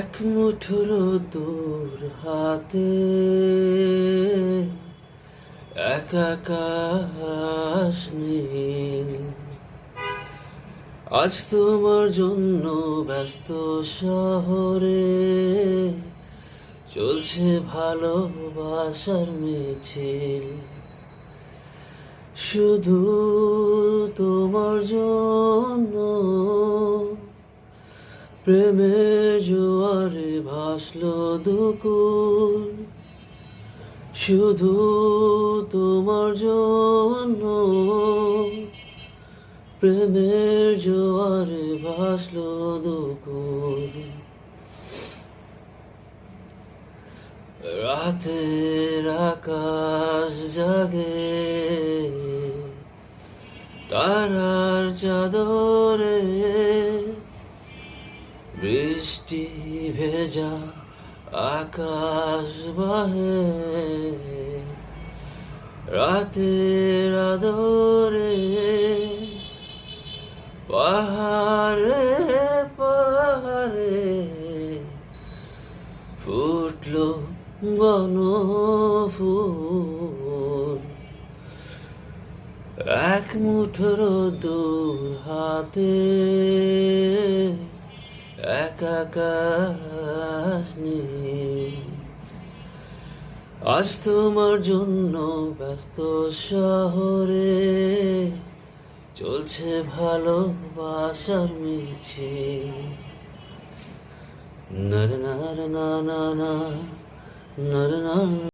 এক মুঠোর দূর হাতে এক আকাশ নীল আজ তোমার জন্য ব্যস্ত শহরে চলছে ভালোবাসার মিছিল। শুধু তোমার জন্য প্রেমের জোয়ারে ভাসলো দুকুল। শুধু তোমার জন্য প্রেমের জোয়ারে ভাসলো দুকুল। রাতের আকাশ জাগে, তারার চাদরে বৃষ্টি ভেজা আকাশ বাহে। রাতের আদরে পাহাড়ে পাহাড়ে ফুটলো বনফুল এক মুঠোর দূর হাতে আকাশ নীল। আজ তোমার জন্য ব্যস্ত শহরে চলছে ভালোবাসার মিছিল নর নর না না না না না